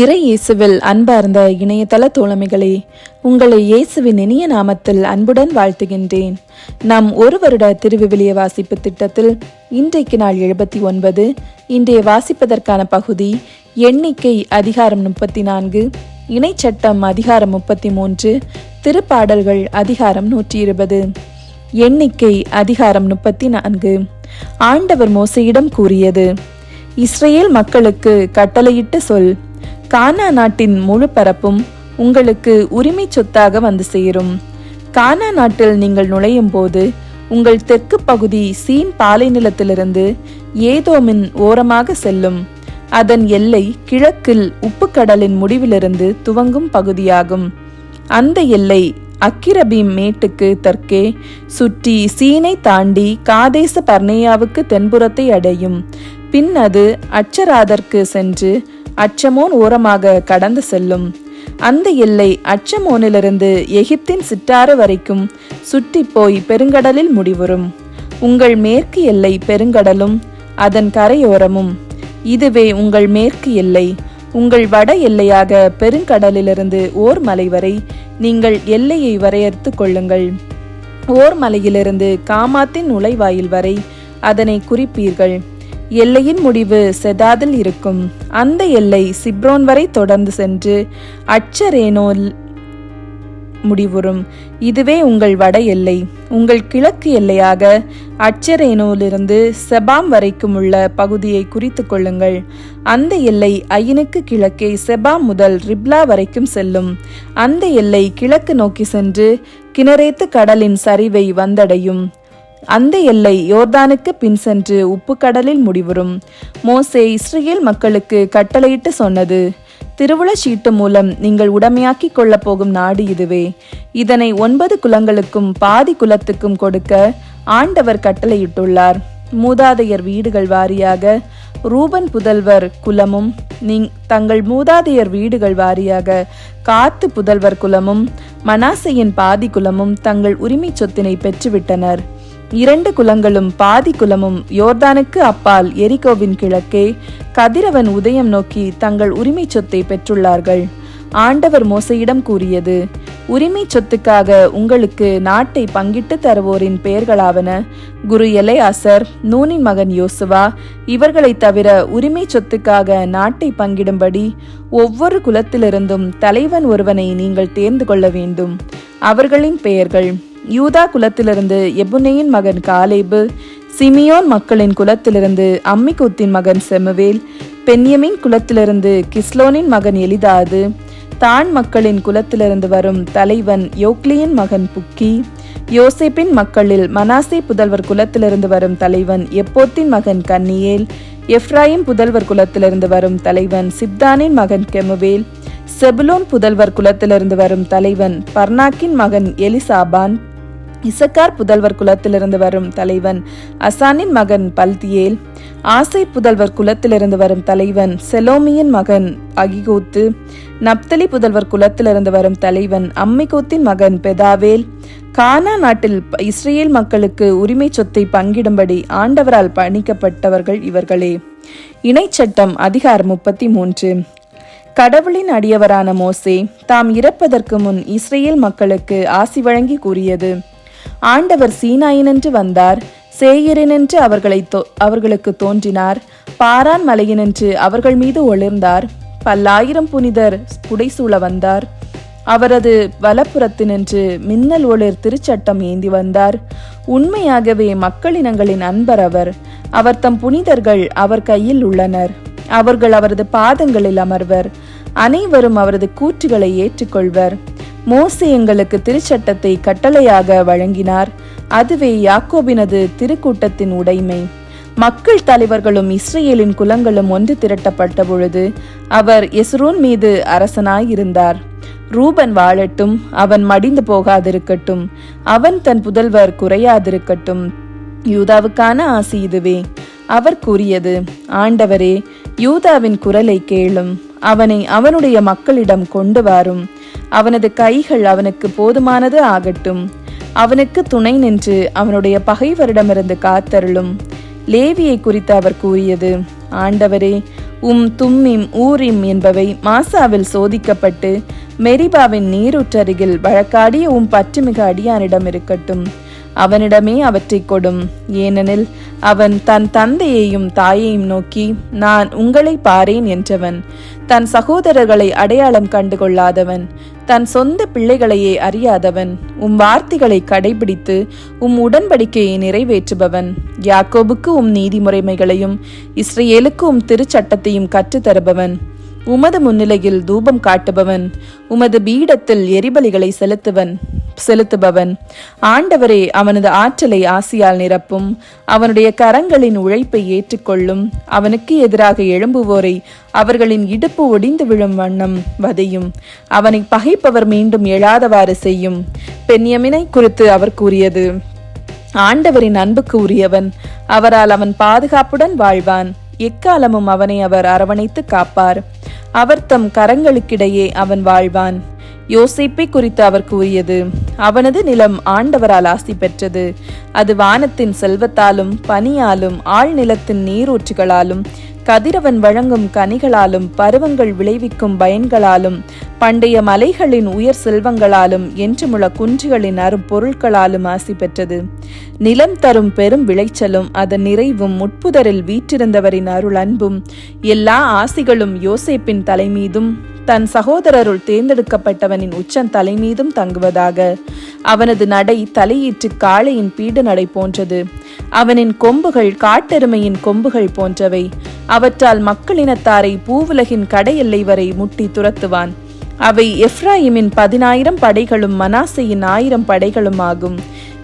இறை இயேசுவில் அன்பார்ந்த இணையதள தோழமைகளே உங்களை இயேசுவின் இனிய நாமத்தில் அன்புடன் வாழ்த்துகின்றேன். நம் ஒரு வருட திருவிவிலிய வாசிப்பு திட்டத்தில் இன்றைக்கு நாள் எழுபத்தி ஒன்பது. இன்றைய வாசிப்பதற்கான பகுதி எண்ணிக்கை அதிகாரம் முப்பத்தி நான்கு இணைச்சட்டம் அதிகாரம் முப்பத்தி மூன்று திருப்பாடல்கள் அதிகாரம் நூற்றி இருபது. எண்ணிக்கை அதிகாரம் முப்பத்தி நான்கு. ஆண்டவர் மோசையிடம் கூறியது இஸ்ரேல் மக்களுக்கு கட்டளையிட்டு சொல் கானா நாட்டின் முழு பரப்பும் உங்களுக்கு உரிமை சொத்தாக வந்து சேரும். கானா நாட்டில் நீங்கள் நுழையும் போது உங்கள் தெற்கு பகுதி சீன் பாலைநிலத்திலிருந்து ஏதோமின் ஓரமாக செல்லும். அதன் எல்லை கிழக்கில் உப்புக்கடலின் முடிவிலிருந்து துவங்கும் பகுதியாகும். அந்த எல்லை அக்கிரபீம் மேட்டுக்கு தெற்கே சுற்றி சீனை தாண்டி காதேச பர்னேயாவுக்கு தென்புறத்தை அடையும். பின் அது அச்சராதற்கு சென்று அச்சமோன் ஓரமாக கடந்து செல்லும். அந்த எல்லை அச்சமோனிலிருந்து எகிப்தின் சிற்றாறு வரைக்கும் சுற்றி போய் பெருங்கடலில் முடிவுறும். உங்கள் மேற்கு எல்லை பெருங்கடலும் அதன் கரையோரமும். இதுவே உங்கள் மேற்கு எல்லை. உங்கள் வட எல்லையாக பெருங்கடலிலிருந்து ஓர் மலை வரை நீங்கள் எல்லையை வரையறுத்து கொள்ளுங்கள். ஓர் மலையிலிருந்து காமாத்தின் நுழைவாயில் வரை அதனை குறிப்பீர்கள். எல்லையின் முடிவு செதாதில் இருக்கும். அந்த எல்லை சிப்ரோன் வரை தொடர்ந்து சென்று அச்சரேனோல் முடிவுறும். இதுவே உங்கள் வட எல்லை. உங்கள் கிழக்கு எல்லையாக அச்சரேனோலிருந்து செபாம் வரைக்கும் உள்ள பகுதியை குறித்து கொள்ளுங்கள். அந்த எல்லை ஐயனுக்கு கிழக்கே செபாம் முதல் ரிப்லா வரைக்கும் செல்லும். அந்த எல்லை கிழக்கு நோக்கி சென்று கிணறேத்து கடலின் சரிவை வந்தடையும். அந்த எல்லை யோர்தானுக்கு பின் சென்று உப்பு கடலில் முடிவுறும். மோசே இஸ்ரேல் மக்களுக்கு கட்டளையிட்டு சொன்னது திருவுள சீட்டு மூலம் நீங்கள் உடமையாக்கி கொள்ளப் போகும் நாடு இதுவே. இதனை ஒன்பது குலங்களுக்கும் பாதி குலத்துக்கும் கொடுக்க ஆண்டவர் கட்டளையிட்டுள்ளார். மூதாதையர் வீடுகள் வாரியாக ரூபன் புதல்வர் குலமும் நீங் தங்கள் மூதாதையர் வீடுகள் வாரியாக காத்து புதல்வர் குலமும் மனாசையின் பாதி குலமும் தங்கள் உரிமை சொத்தினை பெற்றுவிட்டனர். இரண்டு குலங்களும் பாதி குலமும் யோர்தானுக்கு அப்பால் எரிகோவின் கிழக்கே கதிரவன் உதயம் நோக்கி தங்கள் உரிமை சொத்தை பெற்றுள்ளார்கள். ஆண்டவர் மோசையிடம் கூறியது உரிமை சொத்துக்காக உங்களுக்கு நாட்டை பங்கிட்டு தருவோரின் பெயர்களாவன குரு எலை அசர் நூனின் மகன் யோசுவா இவர்களை தவிர உரிமை சொத்துக்காக நாட்டை பங்கிடும்படி ஒவ்வொரு குலத்திலிருந்தும் தலைவன் ஒருவனை நீங்கள் தேர்ந்து கொள்ள வேண்டும். அவர்களின் பெயர்கள் யூதா குலத்திலிருந்து எபுனேயின் மகன் காலேபு சிமியோன் மக்களின் குலத்திலிருந்து அம்மிகூத்தின் மகன் செமுவேல் பென்யமின் குலத்திலிருந்து கிஸ்லோனின் மகன் எலிதாது தான் மக்களின் குலத்திலிருந்து வரும் தலைவன் யோக்லியின் மகன் புக்கி யோசேப்பின் மக்களில் மனாசே புதல்வர் குலத்திலிருந்து வரும் தலைவன் எப்போத்தின் மகன் கன்னியேல் எஃப்ராயிம் புதல்வர் குலத்திலிருந்து வரும் தலைவன் சிப்தானின் மகன் கெமுவேல் செபுலோன் புதல்வர் குலத்திலிருந்து வரும் தலைவன் பர்னாக்கின் மகன் எலிசாபான் இசக்கார் புதல்வர் குலத்திலிருந்து வரும் தலைவன் அசானின் மகன் பல்தியேல் ஆசை புதல்வர் குலத்திலிருந்து வரும் தலைவன் செலோமியின் மகன் அகிகூத்து நப்தலி புதல்வர் குலத்திலிருந்து வரும் தலைவன் அம்மிகூத்தின் மகன் பெதாவேல் கானா நாட்டில் இஸ்ரேல் மக்களுக்கு உரிமை சொத்தை பங்கிடும்படி ஆண்டவரால் பணிக்கப்பட்டவர்கள் இவர்களே. இணைச்சட்டம் அதிகாரம் முப்பத்தி மூன்று கடவுளின் அடியவரான மோசே தாம் இறப்பதற்கு முன் இஸ்ரேல் மக்களுக்கு ஆசி வழங்கி கூறியது. ஆண்டவர் சீனாயினென்று வந்தார் சேயரினென்று அவர்களை அவர்களுக்கு தோன்றினார் பாரான் மலையினென்று அவர்கள் மீது ஒளிர்ந்தார் பல்லாயிரம் புனிதர் புடைசூழ வந்தார். அவரது வலப்புறத்தினின்று மின்னல் ஒளிர் திருச்சட்டம் ஏந்தி வந்தார். உண்மையாகவே மக்களினங்களின் அன்பர் அவர். அவர் தம் புனிதர்கள் அவர் கையில் உள்ளனர். அவர்கள் அவரது பாதங்களில் அமர்வர். அனைவரும் அவரது கூற்றுகளை ஏற்றுக்கொள்வர். மோசே எங்களுக்கு திருச்சட்டத்தை கட்டளையாக வழங்கினார். அதுவே யாக்கோபினது திருக்கூட்டத்தின் உடைமை. மக்கள் தலைவர்களும் இஸ்ரேலின் குலங்களும் ஒன்று திரட்டப்பட்ட பொழுது அவர் எஸ்ரூன் மீது அரசனாயிருந்தார். ரூபன் வாழட்டும் அவன் மடிந்து போகாதிருக்கட்டும் அவன் தன் புதல்வர் குறையாதிருக்கட்டும் யூதாவுக்கான ஆசி இதுவே. அவர் கூறியது ஆண்டவரே யூதாவின் குரலை கேளும் அவனை அவனுடைய மக்களிடம் கொண்டு வாரும். அவனது கைகள் அவனுக்கு போதுமானது ஆகட்டும். அவனுக்கு துணை நின்று அவனுடைய பகைவரிடமிருந்து காத்தருளும். லேவியை குறித்து அவர் கூறியது ஆண்டவரே உம் தும்மிம் ஊரிம் என்பவை மாசாவில் சோதிக்கப்பட்டு மெரிபாவின் நீரூற்றருகில் வழக்காடிய உம் பற்றுமிக அடியானிடம் இருக்கட்டும். அவனிடமே அவற்றை கொடும். ஏனெனில் அவன் தன் தந்தையையும் தாயையும் நோக்கி நான் உங்களை பாரேன் என்றவன். தன் சகோதரர்களை அடையாளம் கண்டு கொள்ளாதவன் தன் சொந்த பிள்ளைகளையே அறியாதவன். உம் வார்த்தைகளை கடைபிடித்து உம் உடன்படிக்கையை நிறைவேற்றுபவன். யாக்கோபுக்கு உம் நீதிமுறைமைகளையும் இஸ்ரேலுக்கு உம் திருச்சட்டத்தையும் கற்றுத்தருபவன். உமது முன்னிலையில் தூபம் காட்டுபவன். உமது பீடத்தில் எரிபலிகளை செலுத்துவன். செலுத்துபவன். ஆண்டவரே அவனது ஆற்றலை ஆசியால் நிரப்பும். அவனுடைய கரங்களின் உழைப்பை ஏற்றுக்கொள்ளும். அவனுக்கு எதிராக எழும்புவோரை அவர்களின் இடுப்பு ஒடிந்து விழும் வண்ணம் வதையும். அவனை பகைப்பவர் மீண்டும் எழாதவாறு செய்யும். பெண்யமினை குறித்து அவர் கூறியது ஆண்டவரின் அன்புக்கு உரியவன். அவரால் அவன் பாதுகாப்புடன் வாழ்வான். எக்காலமும் அவனை அவர் அரவணைத்து காப்பார். அவர் தம் கரங்களுக்கிடையே அவன் வாழ்வான். யோசிப்பை குறித்து அவர் கூறியது அவனது நிலம் ஆண்டவரால் ஆசி பெற்றது. அது வானத்தின் செல்வத்தாலும் பனியாலும் ஆழ்நிலத்தின் நீரூற்றுகளாலும் கதிரவன் வழங்கும் கனிகளாலும் பருவங்கள் விளைவிக்கும் பயன்களாலும் பண்டைய மலைகளின் உயர் செல்வங்களாலும் என்றுமுள்ள குன்றுகளின் அரும் பொருட்களாலும் ஆசி பெற்றது. நிலம் தரும் பெரும் விளைச்சலும் அதன் நிறைவும் முட்புதரில் வீற்றிருந்தவரின் அருள் அன்பும் எல்லா ஆசிகளும் யோசேப்பின் தலைமீதும் தன் சகோதரருள் தேர்ந்தெடுக்கப்பட்டவனின் உச்சன் தலைமீதும் தங்குவதாக. அவனது நடை தலையீற்று காளையின் பீடு நடை போன்றது. அவனின் கொம்புகள் காட்டெருமையின் கொம்புகள் போன்றவை. அவற்றால் மக்களினத்தாரை பூவுலகின் கடையெல்லை வரை முட்டி துரத்துவான். அவை எஃப்ராயிமின் பதினாயிரம் படைகளும் மனாசையின் ஆயிரம் படைகளும் ஆகும்.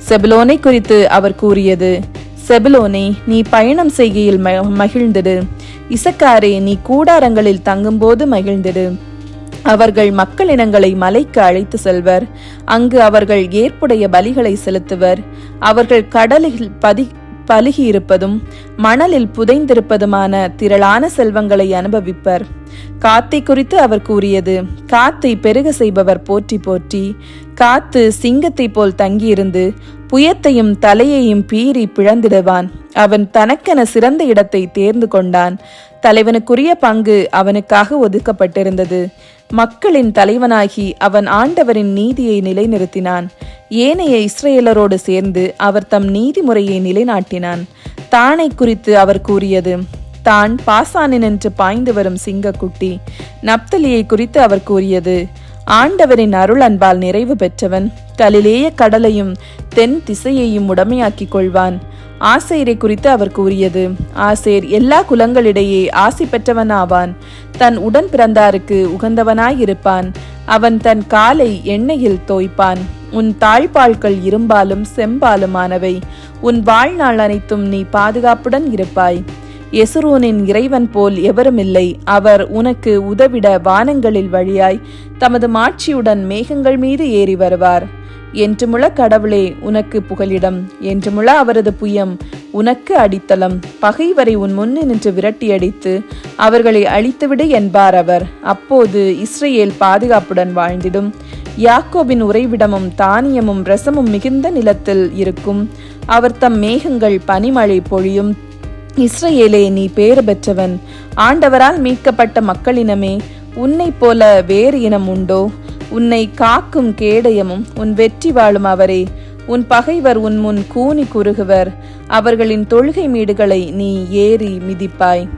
செபுலோனை குறித்து அவர் கூறியது செபுலோனே நீ பயணம் செய்கையில் மகிழ்ந்திடு. இசக்காரே நீ கூடாரங்களில் தங்கும்போது மகிழ்ந்திடு. அவர்கள் மக்களினங்களை மலைக்கு அழைத்து செல்வர். அங்கு அவர்கள் ஏற்புடைய பலிகளை செலுத்துவர். அவர்கள் கடலில் பதி பழுகியிருப்பதும் மணலில் புதைந்திருப்பதுமான திரளான செல்வங்களை அனுபவிப்பர். காத்தை குறித்து அவர் கூறியது காத்தை பெருக செய்பவர் போற்றி போற்றி காத்து சிங்கத்தை போல் தங்கியிருந்து புயத்தையும் தலையையும் பீறி பிழந்திடுவான். அவன் தனக்கென சிறந்த இடத்தை தேர்ந்து கொண்டான். தலைவனுக்குரிய பங்கு அவனுக்காக ஒதுக்கப்பட்டிருந்தது. மக்களின் தலைவனாகி அவன் ஆண்டவரின் நீதியை நிலைநிறுத்தினான். ஏனைய இஸ்ரேலரோடு சேர்ந்து அவர் தம் நீதிமுறையை நிலைநாட்டினான். தானை குறித்து அவர் கூறியது தான் பாசானினின்று பாய்ந்து வரும் சிங்கக்குட்டி. நப்தலியை குறித்து அவர் கூறியது ஆண்டவரின் அருள் அன்பால் நிறைவு பெற்றவன். கலிலேய கடலையும் தென் திசையையும் உடமையாக்கிக் கொள்வான். ஆசையரை குறித்து அவர் கூறியது ஆசேர் எல்லா குலங்களிடையே ஆசி பெற்றவனாவான். தன் உடன் பிறந்தாருக்கு உகந்தவனாயிருப்பான். அவன் தன் காலை எண்ணெயில் தோய்ப்பான். உன் தாழ்பாள்கள் இரும்பாலும் செம்பாலுமானவை. உன் வாழ்நாள் அனைத்தும் நீ பாதுகாப்புடன் இருப்பாய். எசுரோனின் இறைவன் போல் எவருமில்லை அவர் உனக்கு உதவிட வானங்களில் வழியாய் தமது மாட்சியுடன் மேகங்கள் மீது ஏறி வருவார். என்று முழ கடவுளே உனக்கு புகலிடம். என்று முழ அவரது புயம் உனக்கு அடித்தளம். பகைவரை உன் முன்னு நின்று விரட்டி அடித்து அவர்களை அழித்துவிடு என்பார் அவர். அப்போது இஸ்ரேல் பாதுகாப்புடன் வாழ்ந்திடும். யாக்கோபின் உறைவிடமும் தானியமும் ரசமும் மிகுந்த நிலத்தில் இருக்கும். அவர் தம் மேகங்கள் பனிமழை பொழியும். இஸ்ரேலே நீ பேறு பெற்றவன். ஆண்டவரால் மீட்கப்பட்ட மக்களினமே உன்னை போல வேறு இனம் உண்டோ? உன்னை காக்கும் கேடயமும் உன் வெற்றி வாழும் அவரே. உன் பகைவர் உன் முன் கூனி குறுகுவர். அவர்களின் தொழுகை மீடுகளை நீ ஏறி மிதிப்பாய்.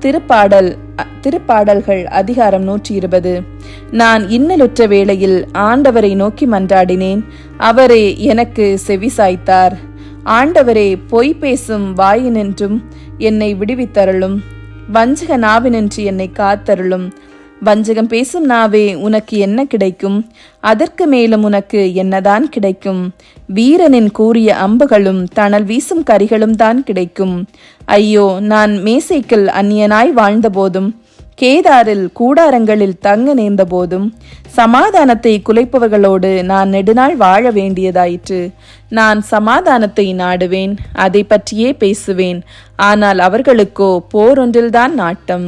திருப்பாடல் திருப்பாடல்கள் அதிகாரம் நூற்றி இருபது நான் இன்னலுற்ற வேளையில் ஆண்டவரை நோக்கி மன்றாடினேன். அவரே எனக்கு செவி சாய்த்தார். ஆண்டவரே பொய் பேசும் வாயினின்றும் என்னை விடுவித்தருளும். வஞ்சக நாவினின்று என்னை காத்தருளும். வஞ்சகம் பேசும் நாவே உனக்கு என்ன கிடைக்கும்? அதற்கு மேலும் உனக்கு என்னதான் கிடைக்கும்? வீரனின் கூறிய அம்புகளும் தணல் வீசும் கரிகளும் தான் கிடைக்கும். ஐயோ நான் மேசைக்கில் அந்நியனாய் வாழ்ந்தபோதும் கேதாரில் கூடாரங்களில் தங்க நேர்ந்த போதும் சமாதானத்தை குலைப்பவர்களோடு நான் நெடுநாள் வாழ வேண்டியதாயிற்று. நான் சமாதானத்தை நாடுவேன் அதை பற்றியே பேசுவேன். ஆனால் அவர்களுக்கோ போர் ஒன்றில்தான் நாட்டம்.